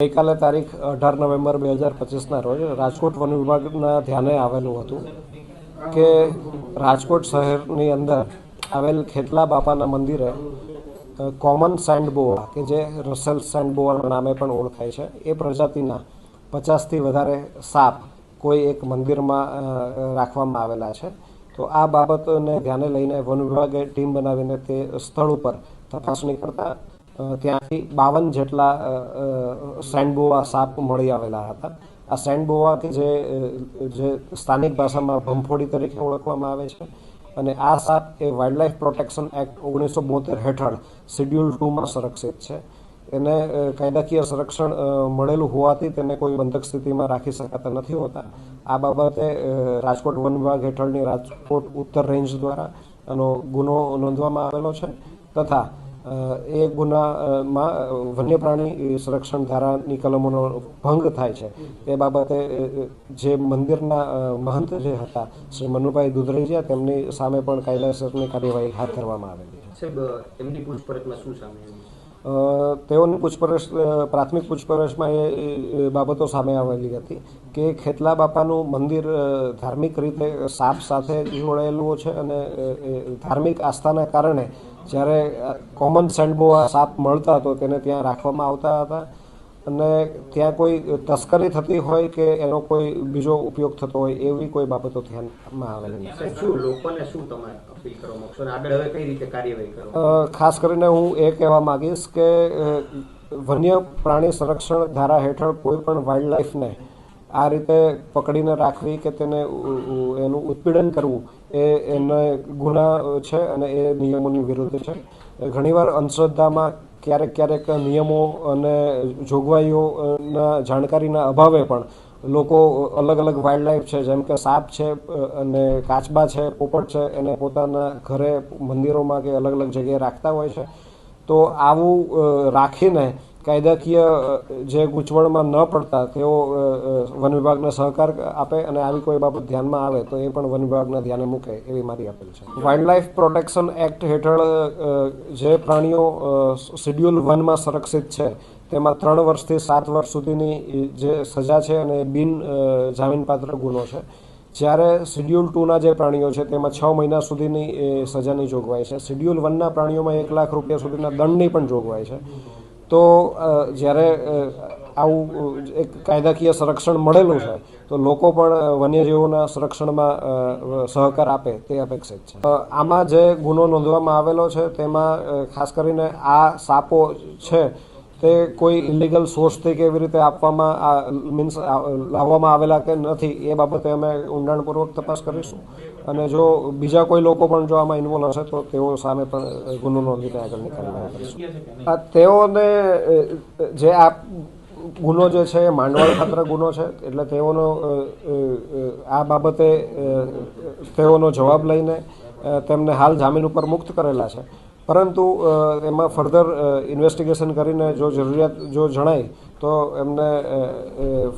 ગઈકાલે તારીખ અઢાર નવેમ્બર બે હજાર પચીસના રોજ રાજકોટ વન વિભાગના ધ્યાને આવેલું હતું કે રાજકોટ શહેરની અંદર આવેલ ખેતલા બાપાના મંદિરે કોમન સેન્ડ બોવા કે જે રસેલ સેન્ડ બોવાના નામે પણ ઓળખાય છે, એ પ્રજાતિના પચાસથી વધારે સાપ કોઈ એક મંદિરમાં રાખવામાં આવેલા છે. તો આ બાબતને ધ્યાને લઈને વન વિભાગે ટીમ બનાવીને તે સ્થળ ઉપર તપાસણી કરતા ત્યાંથી બાવન જેટલા સેન્ડબોવા સાપ મળી આવેલા હતા. આ સેન્ડબોવા કે જે જે સ્થાનિક ભાષામાં ભંફોડી તરીકે ઓળખવામાં આવે છે અને આ સાપ એ વાઇલ્ડલાઇફ પ્રોટેક્શન એક્ટ ઓગણીસો બોતેર હેઠળ શિડ્યુલ ટુમાં સંરક્ષિત છે. એને કાયદાકીય સંરક્ષણ મળેલું હોવાથી તેને કોઈ બંધક સ્થિતિમાં રાખી શકાતા નથી હોતા. આ બાબતે રાજકોટ વન વિભાગ હેઠળની રાજકોટ ઉત્તર રેન્જ દ્વારા આનો ગુનો નોંધવામાં આવેલો છે તથા એ ગુનામાં વન્ય પ્રાણી સંરક્ષણ ધારાની કલમોનો ભંગ થાય છે. તે બાબતે જે મંદિરના મહંત જે હતા, શ્રી મનુભાઈ દુધરેજિયા, તેમની સામે પણ કાયદેસરની કાર્યવાહી હાથ ધરવામાં આવેલી છે. એમની પૂછપરછમાં શું સામે તેઓની પૂછપરછ પ્રાથમિક પૂછપરછમાં એ બાબતો સામે આવેલી હતી કે ખેતલા બાપાનું મંદિર ધાર્મિક રીતે સાપ સાથે જોડાયેલું છે અને ધાર્મિક આસ્થાના કારણે જ્યારે કોમન સેન્ડબોવા સાપ મળતા હતો તેને ત્યાં રાખવામાં આવતા હતા. અને ત્યાં કોઈ તસ્કરી થતી હોય કે એનો કોઈ બીજો ઉપયોગ થતો હોય એવી કોઈ બાબતો ધ્યાનમાં આવેલી નથી. શું લોકોને શું તમે અપીલ કરવા માંગશો આગળ હવે કઈ રીતે કાર્યવાહી કરો? ખાસ કરીને હું એ કહેવા માંગીશ કે વન્ય પ્રાણી સંરક્ષણ ધારા હેઠળ કોઈ પણ વાઇલ્ડ લાઈફને આ રીતે પકડીને રાખવી કે તેને એનું ઉત્પીડન કરવું એ એને ગુના છે અને એ નિયમોની વિરુદ્ધ છે. ઘણીવાર અંધશ્રદ્ધામાં ક્યારેક ક્યારેક નિયમો અને જોગવાઈઓના જાણકારીના અભાવે પણ લોકો અલગ અલગ વાઇલ્ડ લાઈફ છે, જેમ કે સાપ છે અને કાચબા છે, પોપટ છે, એને પોતાના ઘરે મંદિરોમાં કે અલગ અલગ જગ્યાએ રાખતા હોય છે. તો આવું રાખીને કાયદાકીય જે ગૂંચવણમાં ન પડતા, તેઓ વન વિભાગને સહકાર આપે અને આવી કોઈ બાબત ધ્યાનમાં આવે, તો એ પણ વન વિભાગના ધ્યાને મૂકે, એવી મારી અપીલ છે. વાઇલ્ડ લાઈફ પ્રોટેક્શન એક્ટ હેઠળ જે પ્રાણીઓ શિડ્યુલ વનમાં સંરક્ષિત છે, તેમાં ત્રણ વર્ષથી સાત વર્ષ સુધીની જે સજા છે અને બિન જામીનપાત્ર ગુનો છે. જ્યારે શિડ્યુલ ટુના જે પ્રાણીઓ છે, તેમાં છ મહિના સુધીની સજાની જોગવાઈ છે. શિડ્યુલ વનના પ્રાણીઓમાં એક લાખ રૂપિયા સુધીના દંડની પણ જોગવાઈ છે. તો જ્યારે આવું એક કાયદાકીય સંરક્ષણ મળેલું છે, તો લોકો પણ વન્યજીવોના સંરક્ષણમાં સહકાર આપે તે અપેક્ષિત છે. આમાં જે ગુનો નોંધવામાં આવેલો છે, તેમાં ખાસ કરીને આ સાપો છે તે કોઈ ઇલીગલ સોર્સથી કે એવી રીતે આપવામાં મીન્સ લાવવામાં આવેલા કે નથી, એ બાબતે અમે ઊંડાણપૂર્વક તપાસ કરીશું. અને જો બીજા કોઈ લોકો પણ જો આમાં ઇન્વોલ્વ હશે, તો તેઓ સામે પણ ગુનો નોંધીને આગળની કાર્યવાહી કરીશું. તેઓને જે આ ગુનો જે છે એ માંડવાળ ખાતર ગુનો છે, એટલે તેઓનો આ બાબતે તેઓનો જવાબ લઈને તેમને હાલ જામીન ઉપર મુક્ત કરેલા છે. પરંતુ એમાં ફર્ધર ઇન્વેસ્ટિગેશન કરીને જો જરૂરિયાત, જો જણાય, તો એમને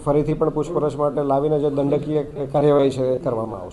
ફરીથી પણ પૂછપરછ માટે લાવીને જે દંડકીય કાર્યવાહી છે એ કરવામાં આવશે.